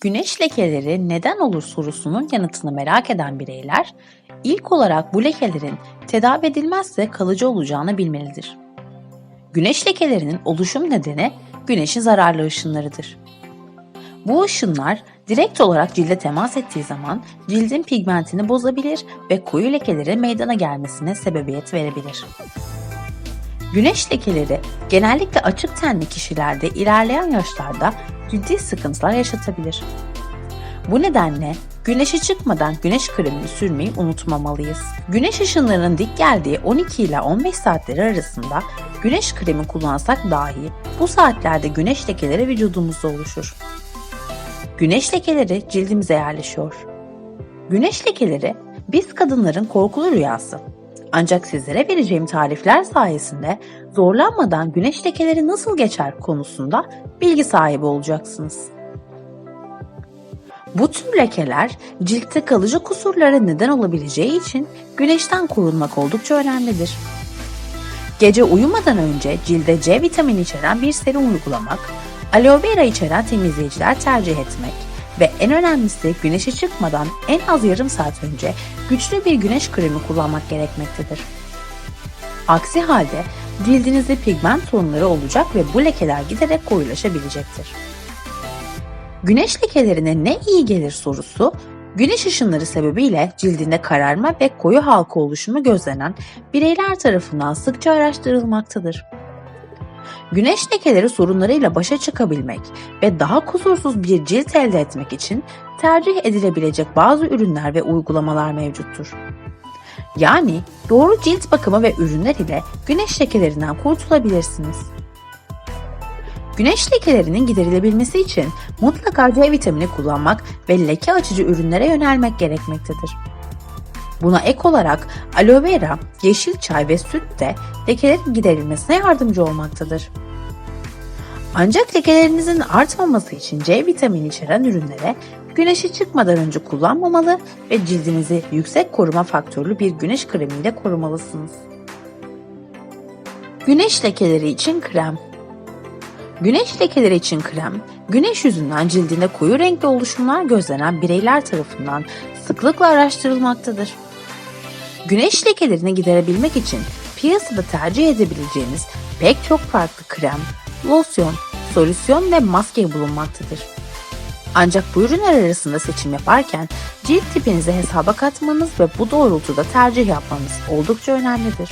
Güneş lekeleri neden olur sorusunun yanıtını merak eden bireyler, ilk olarak bu lekelerin tedavi edilmezse kalıcı olacağını bilmelidir. Güneş lekelerinin oluşum nedeni güneşin zararlı ışınlarıdır. Bu ışınlar direkt olarak cilde temas ettiği zaman cildin pigmentini bozabilir ve koyu lekelerin meydana gelmesine sebebiyet verebilir. Güneş lekeleri genellikle açık tenli kişilerde ilerleyen yaşlarda ciddi sıkıntılar yaşatabilir. Bu nedenle güneşe çıkmadan güneş kremini sürmeyi unutmamalıyız. Güneş ışınlarının dik geldiği 12 ile 15 saatleri arasında güneş kremi kullansak dahi bu saatlerde güneş lekeleri vücudumuzda oluşur. Güneş lekeleri cildimize yerleşiyor. Güneş lekeleri biz kadınların korkulu rüyası. Ancak sizlere vereceğim tarifler sayesinde zorlanmadan güneş lekeleri nasıl geçer konusunda bilgi sahibi olacaksınız. Bu tür lekeler ciltte kalıcı kusurlara neden olabileceği için güneşten korunmak oldukça önemlidir. Gece uyumadan önce cilde C vitamini içeren bir serum uygulamak, aloe vera içeren temizleyiciler tercih etmek ve en önemlisi güneşe çıkmadan en az yarım saat önce güçlü bir güneş kremi kullanmak gerekmektedir. Aksi halde cildinizde pigment sorunları olacak ve bu lekeler giderek koyulaşabilecektir. Güneş lekelerine ne iyi gelir sorusu, güneş ışınları sebebiyle cildinde kararma ve koyu halka oluşumu gözlenen bireyler tarafından sıkça araştırılmaktadır. Güneş lekeleri sorunlarıyla başa çıkabilmek ve daha kusursuz bir cilt elde etmek için tercih edilebilecek bazı ürünler ve uygulamalar mevcuttur. Yani doğru cilt bakımı ve ürünler ile güneş lekelerinden kurtulabilirsiniz. Güneş lekelerinin giderilebilmesi için mutlaka C vitamini kullanmak ve leke açıcı ürünlere yönelmek gerekmektedir. Buna ek olarak aloe vera, yeşil çay ve süt de lekelerin giderilmesine yardımcı olmaktadır. Ancak lekelerinizin artmaması için C vitamini içeren ürünlere güneşe çıkmadan önce kullanmamalı ve cildinizi yüksek koruma faktörlü bir güneş kremiyle korumalısınız. Güneş lekeleri için krem Güneş lekeleri için krem, güneş yüzünden cildinde koyu renkli oluşumlar gözlenen bireyler tarafından sıklıkla araştırılmaktadır. Güneş lekelerini giderebilmek için piyasada tercih edebileceğiniz pek çok farklı krem, losyon, solüsyon ve maske bulunmaktadır. Ancak bu ürünler arasında seçim yaparken cilt tipinizi hesaba katmanız ve bu doğrultuda tercih yapmanız oldukça önemlidir.